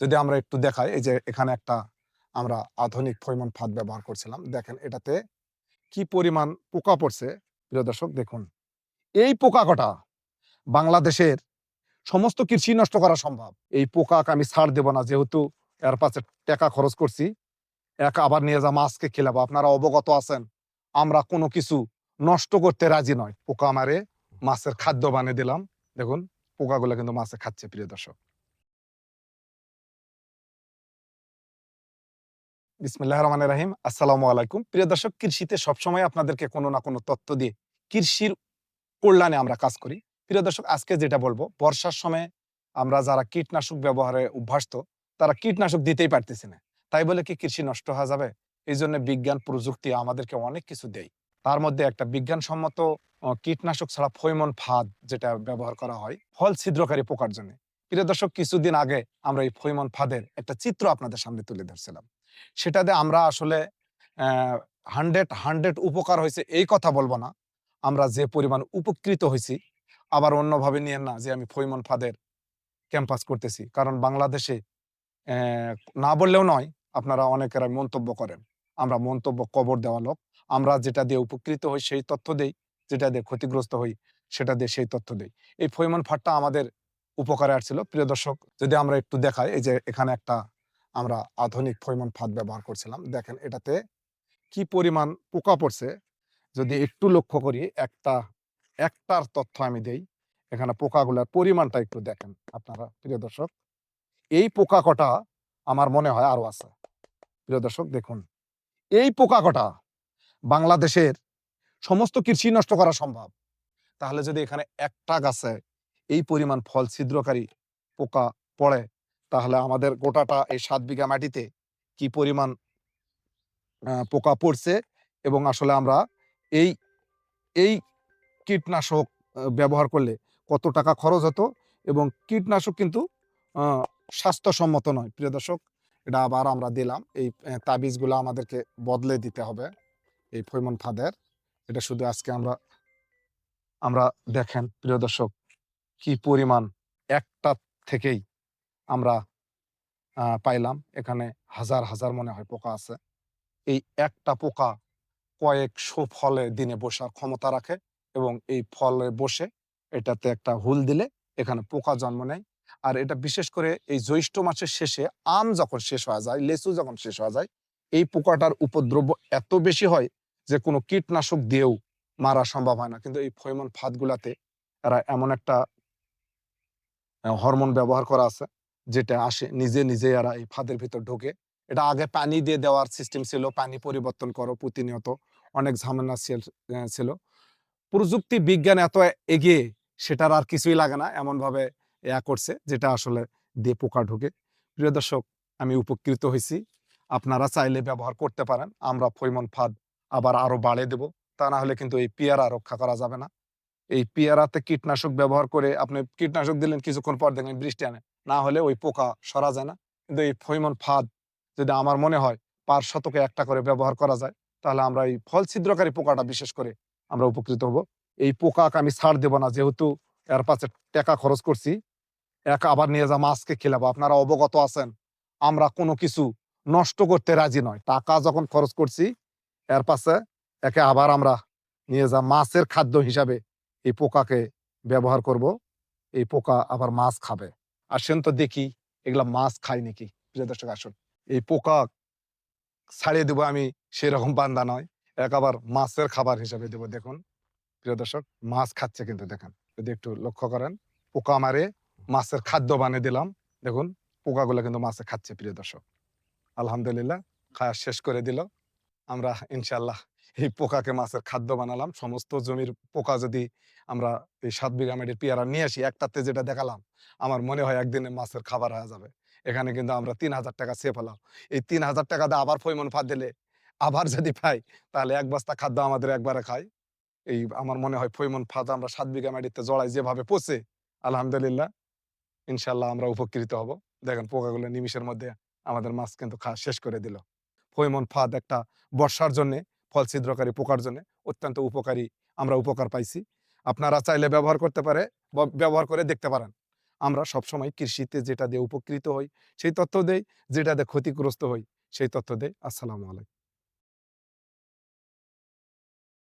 যদি আমরা একটু দেখাই, এই যে এখানে একটা আমরা আধুনিক ফৈমন ফাঁদ ব্যবহার করছিলাম, দেখেন এটাতে কি পরিমাণ পোকা পড়ছে, প্রিয় দর্শক দেখুন। এই পোকা কটা বাংলাদেশের সমস্ত কৃষি নষ্ট করা সম্ভব। এই পোকাকে আমি ছাড় দেব না, যেহেতু এর পাশে টাকা খরচ করছি, এক আবার নিয়ে যা মাছকে খেলাবো। আপনারা অবগত আছেন, আমরা কোনো কিছু নষ্ট করতে রাজি নয় পোকা মারে মাছের খাদ্য বানিয়ে দিলাম। দেখুন, পোকাগুলো কিন্তু মাছে খাচ্ছে, প্রিয় দর্শক। বিসমিল্লাহ রহমান রাহিম। আসসালামু আলাইকুম। প্রিয় দর্শক, কৃষিতে সবসময় আপনাদেরকে কোনো না কোনো তথ্য দিয়ে কৃষির কল্যাণে আমরা কাজ করি। প্রিয় দর্শক, আজকে যেটা বলব, বর্ষার সময় আমরা যারা কীটনাশক ব্যবহারে অভ্যস্ত, তারা কীটনাশক দিতেই পারতেছি না। তাই বলে কি কৃষি নষ্ট হয়ে যাবে? এই জন্য বিজ্ঞান, প্রযুক্তি আমাদেরকে অনেক কিছু দেয়। তার মধ্যে একটা বিজ্ঞানসম্মত কীটনাশক ছাড়া ফৈমন ফাঁদ যেটা ব্যবহার করা হয়, ফল ছিদ্রকারী পোকার জন্য। প্রিয় দর্শক, কিছুদিন আগে আমরা এই ফৈমন ফাঁদের একটা চিত্র আপনাদের সামনে তুলে ধরছিলাম। সেটাতে আমরা আসলে হান্ড্রেড হান্ড্রেড উপকার হয়েছে এই কথা বলব না। আমরা যে পরিমাণ উপকৃত হয়েছি, আবার অন্যভাবে নিয়ে না যে আমি ফৈমন ফাদের ক্যাম্পাস করতেছি। কারণ বাংলাদেশে না বললেও নয়, আপনারা অনেকেরা মন্তব্য করেন। আমরা মন্তব্য কবর দেওয়া লোক। আমরা যেটা দিয়ে উপকৃত হই সেই তথ্য দেই, যেটা দিয়ে ক্ষতিগ্রস্ত হই সেটা দিয়ে সেই তথ্য দেই। এই ফৈমন ফাটটা আমাদের উপকারে আসছিল। প্রিয় দর্শক, যদি আমরা একটু দেখাই, এই যে এখানে একটা আমরা আধুনিক ফৈমন ফাঁদ ব্যবহার করছিলাম। দেখেন, এটাতে কি পরিমাণ পোকা পড়ছে, যদি একটু লক্ষ্য করি, একটা, একটার তথ্য আমি দেই। এখানে পোকাগুলোর পরিমাণটা একটু দেখেন, আপনারা, প্রিয় দর্শক। এই পোকা কটা আমার মনে হয় আরও আছে। প্রিয় দর্শক, দেখুন। এই পোকা কটা বাংলাদেশের সমস্ত কৃষি নষ্ট করা সম্ভব। তাহলে যদি এখানে একটা গাছে এই পরিমাণ ফল ছিদ্রকারী পোকা পড়ে তাহলে আমাদের গোটাটা এই সাত বিঘা মাটিতে কি পরিমাণ পোকা পড়ছে এবং আসলে আমরা এই এই কীটনাশক ব্যবহার করলে কত টাকা খরচ হতো এবং কীটনাশক কিন্তু স্বাস্থ্যসম্মত নয়। প্রিয় দর্শক, এটা আবার আমরা দিলাম। এই তাবিজগুলো আমাদেরকে বদলে দিতে হবে এই ফৈমন ফাদের। এটা শুধু আজকে আমরা আমরা দেখেন, প্রিয় দর্শক, কি পরিমাণ একটা থেকেই আমরা পাইলাম। এখানে হাজার হাজার মনে হয় পোকা আছে। এই একটা পোকা কয়েকশো ফলে দিনে বসার ক্ষমতা রাখে এবং এই ফলে বসে এটাতে একটা হুল দিলে এখানে পোকা জন্ম নেয়। আর এটা বিশেষ করে এই জ্যৈষ্ঠ মাসের শেষে আম যখন শেষ হয়ে যায়, লেচু যখন শেষ হয়ে যায়, এই পোকাটার উপদ্রব এত বেশি হয় যে কোনো কীটনাশক দিয়েও মারা সম্ভব হয় না। কিন্তু এই ফৈমন ফাঁদগুলাতে এরা এমন একটা হরমোন ব্যবহার করা আছে যেটা আসে নিজে নিজে এরা এই ফাঁদের ভিতর ঢোকে। এটা আগে পানি দিয়ে দেওয়ার সিস্টেম ছিল, পানি পরিবর্তন করো প্রতিনিয়ত। অনেক ঝামেলা ছিল- প্রযুক্তি বিজ্ঞান এত এগিয়ে সেটার আর কিছুই লাগে না এমন ভাবে ইয়া করছে, যেটা আসলে দিয়ে পোকা ঢুকে। প্রিয় দর্শক, আমি উপকৃত হয়েছি। আপনারা চাইলে ব্যবহার করতে পারেন। আমরা ফৈমন ফাঁদ আবার আরও বাড়িয়ে দেব। তা না হলে কিন্তু এই পেয়ারা রক্ষা করা যাবে না। এই পেয়ারাতে কীটনাশক ব্যবহার করে আপনি কীটনাশক দিলেন, কিছুক্ষণ পর দেখলেন বৃষ্টি আনে। না হলে ওই পোকা সরা যায় না। কিন্তু এই ফৈমন ফাঁদ যদি আমার মনে হয় পার শতকে একটা করে ব্যবহার করা যায়, তাহলে আমরা এই ফল ছিদ্রকারী পোকাটা বিশেষ করে আমরা উপকৃত হব। এই পোকাকে আমি ছাড় দেব না, যেহেতু এর পাশে টাকা খরচ করছি, এক আবার নিয়ে যা মাছকে খেলাবো। আপনারা অবগত আছেন, আমরা কোনো কিছু নষ্ট করতে রাজি নয়। টাকা যখন খরচ করছি, এর পাশে একে আবার আমরা নিয়ে যা মাছের খাদ্য হিসাবে এই পোকাকে ব্যবহার করব। এই পোকা আবার মাছ খাবে। আসেন তো দেখি, এগুলা মাছ খায় নাকি? প্রিয় দর্শক, আসুন। এই পোকা ছাড়িয়ে দেবো আমি, সেরকম বান্দা নয়। এক আবার মাছের খাবার হিসাবে দেবো, দেখুন। প্রিয় দর্শক, মাছ খাচ্ছে কিন্তু, দেখেন। যদি একটু লক্ষ্য করেন, পোকা মারে, মাছের খাদ্য বানিয়ে দিলাম। দেখুন, পোকাগুলো কিন্তু মাছে খাচ্ছে, প্রিয় দর্শক। আলহামদুলিল্লাহ, খাওয়া শেষ করে দিল। আমরা ইনশাল্লাহ এই পোকাকে মাছের খাদ্য বানালাম। সমস্ত জমির পোকা যদি আমরা এই সাত বিঘা মাটির পেয়ারা নিয়ে আসি, একটাতে যেটা দেখালাম, আমার মনে হয় একদিনে মাছের খাবার হয়ে যাবে। এখানে কিন্তু আমরা তিন হাজার টাকা সেফ হলাম। এই তিন হাজার টাকা দিয়ে আবার ফৈমন ফাঁদ দিলে, আবার যদি পাই, তাহলে এক বস্তা খাদ্য আমাদের একবারে খাই। এই আমার মনে হয় ফৈমন ফাঁদ আমরা সাত বিঘা মাটিতে জড়াই যেভাবে পচে, আলহামদুলিল্লাহ ইনশাল্লাহ আমরা উপকৃত হব। দেখেন পোকাগুলো নিমিষের মধ্যে আমাদের মাছ কিন্তু খাওয়া শেষ করে দিল। ফৈমন ফাঁদ একটা বর্ষার জন্য ফল ছিদ্রকারী পোকার জন্য অত্যন্ত উপকারী আমরা উপকার পাইছি। আপনারা চাইলে ব্যবহার করতে পারে ব্যবহার করে দেখতে পারেন। আমরা সবসময় কৃষিতে যেটা দিয়ে উপকৃত হই, সেই তথ্য দেই, যেটা দিয়ে ক্ষতিগ্রস্ত হই, সেই তথ্য দেই। আসসালামু আলাইকুম।